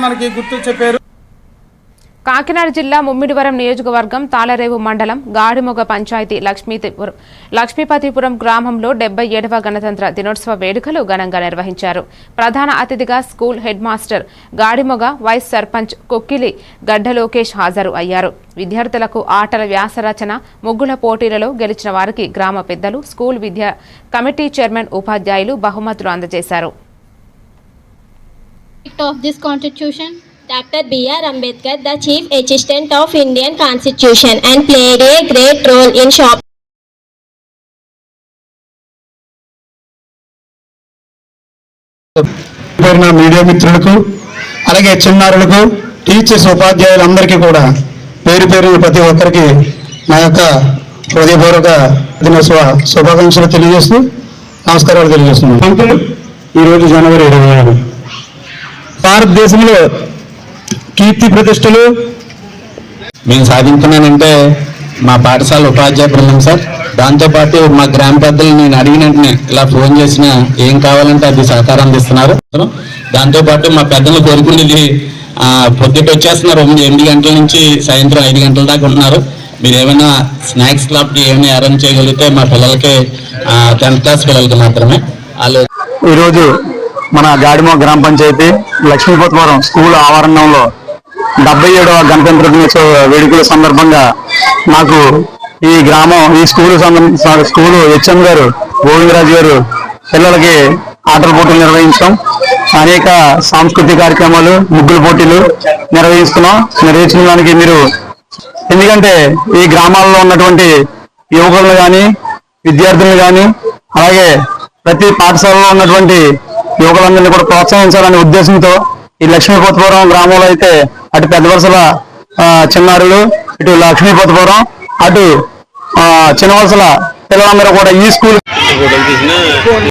మనకి గుర్తు చెప్పారు. కాకినాడ జిల్లా ముమ్మిడివరం నియోజకవర్గం తాళరేవు మండలం గాడిమొగ పంచాయతీ లక్ష్మీపురం లక్ష్మీపతిపురం గ్రామంలో డెబ్బై ఏడవ గణతంత్ర దినోత్సవ వేడుకలు ఘనంగా నిర్వహించారు. ప్రధాన అతిథిగా school head master Gadimoga vice sarpanch Kokkiligadda Lokesh హాజరు అయ్యారు. విద్యార్థులకు ఆటల వ్యాసరచన ముగ్గుల పోటీలలో గెలిచిన వారికి గ్రామ పెద్దలు స్కూల్ విద్యా కమిటీ చైర్మన్ ఉపాధ్యాయులు బహుమతులు అందజేశారు. Of this constitution Dr. B.R. Ambedkar, the Chief Assistant of Indian Constitution and played a great role in shop పేరున మీడియా మిత్రులకు అలాగే చిన్నారులకు టీచర్స్ ఉపాధ్యాయులందరికీ కూడా పేరు పేరున ప్రతి ఒక్కరికి నా యొక్క హృదయపూర్వక దినోత్సవ శుభాకాంక్షలు తెలియజేస్తూ నమస్కారాలు తెలియజేస్తున్నాను ఈరోజు జనవరి ఇరవై ఏడు భారతదేశంలో కీర్తి ప్రతిష్టలు? మేము సాధించున్నానంటే మా పాఠశాల ఉపాధ్యాయ బృందం సార్. దాంతోపాటు మా గ్రామ పెద్దలు నేను అడిగిన వెంటనే ఇలా ఫోన్ చేసిన ఏం కావాలంటే అది సహకారం అందిస్తున్నారు. దాంతోపాటు మా పెద్దలు కోరుకునేది ఆ, పొద్దుట వచ్చేస్తున్నారు ఎనిమిది ఎనిమిది గంటల నుంచి సాయంత్రం ఐదు గంటల దాకా ఉంటున్నారు. మీరు ఏమైనా స్నాక్స్ క్లబ్కి ఏమైనా అరేంజ్ చేయగలిగితే మా పిల్లలకి టెన్త్ క్లాస్ పిల్లలకి మాత్రమే. వాళ్ళు ఈరోజు మన గాడిమో గ్రామ పంచాయతీ లక్ష్మీపోతవరం స్కూల్ ఆవరణంలో డెబ్బై ఏడవ గణతంత్ర దినోత్సవ వేడుకల సందర్భంగా నాకు ఈ గ్రామం ఈ స్కూల్ స్కూలు హెచ్ఎం గారు గోవిందరాజు గారు పిల్లలకి ఆటల పోటీలు నిర్వహించడం అనేక సాంస్కృతిక కార్యక్రమాలు ముగ్గుల పోటీలు నిర్వహిస్తున్నాం. నిర్వహించిన దానికి మీరు ఎందుకంటే ఈ గ్రామాల్లో ఉన్నటువంటి యువకులను కానీ విద్యార్థులను కానీ అలాగే ప్రతి పాఠశాలలో ఉన్నటువంటి యువకులందరినీ కూడా ప్రోత్సహించాలనే ఉద్దేశంతో ఈ లక్ష్మీపోతపురం గ్రామంలో అయితే అటు పెద్ద వరుసల ఆ, చిన్నారులు ఇటు లక్ష్మీపోతపురం అటు చిన్న వరుసల పిల్లలందరూ కూడా ఈ స్కూల్